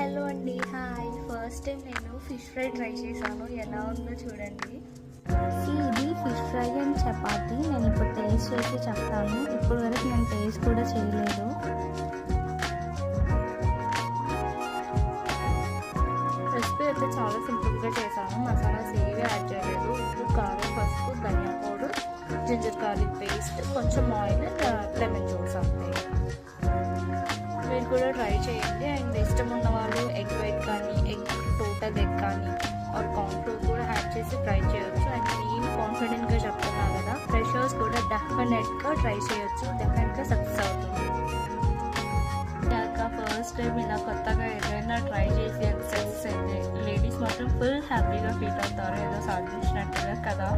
Hello అండి. Hi. First time నేను fish fry try చేశాను. ఎలా ఉందో చూడండి. ఇది ఫిష్ ఫ్రై అండ్ చపాతి. నేను ఇప్పుడు టేస్ట్ చేసి చెప్తాను. ఇప్పుడు వరకు నేను టేస్ట్ కూడా చేయలేదు. రెసిపీ అయితే చాలా సింపుల్గా చేశాను. మసాలాస్ ఏవి యాడ్ చేయలేదు. ఉప్పు కారం పసుపు ధనియా పౌడర్ జింజర్ గార్లిక్ పేస్ట్ కొంచెం ఆయిల్ లెమన్ జ్యూస్ కూడా ట్రై చేయండి. అండ్ ఇష్టం ఉన్న వాళ్ళు ఎగ్ వైట్ కానీ ఎగ్ టోటల్ ఎగ్ కానీ ఆర్ కార్న్ఫ్లోర్ కూడా హ్యాడ్ చేసి ట్రై చేయొచ్చు. అండ్ నేను కాన్ఫిడెంట్గా చెప్తున్నా కదా ఫ్రెషర్స్ కూడా డెఫినెట్గా ట్రై చేయొచ్చు. డెఫినెట్గా సక్సెస్ అవుతుంది. ఫస్ట్ టైం ఇలా కొత్తగా ఏదైనా ట్రై చేసి అది సక్సెస్ అయితే లేడీస్ మాత్రం ఫుల్ హ్యాపీగా ఫీల్ అవుతారు. ఏదో సాధించినట్టుగా కదా.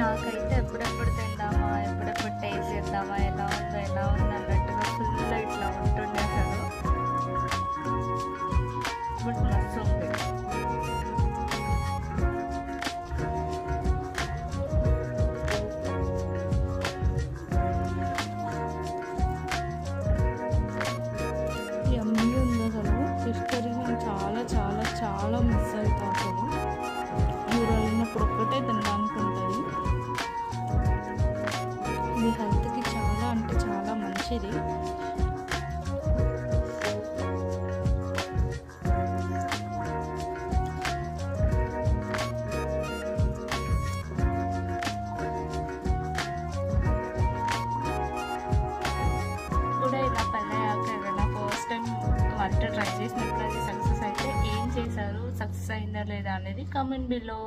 నాకైతే ఎప్పుడెప్పుడు చాలా మిస్ అవుతా అసలు ఊరు వెళ్ళినప్పుడు ఒక్కటే తినడానికి ఉంటుంది. ఇది హెల్త్కి చాలా అంటే చాలా మంచిది. కూడా ఇలా పెళ్ళయ్యాక ఏదైనా ఫస్ట్ టైం వంట ట్రై చేసినప్పుడు సక్సెస్ అయిందా లేదా అనేది కమెంట్ బిలో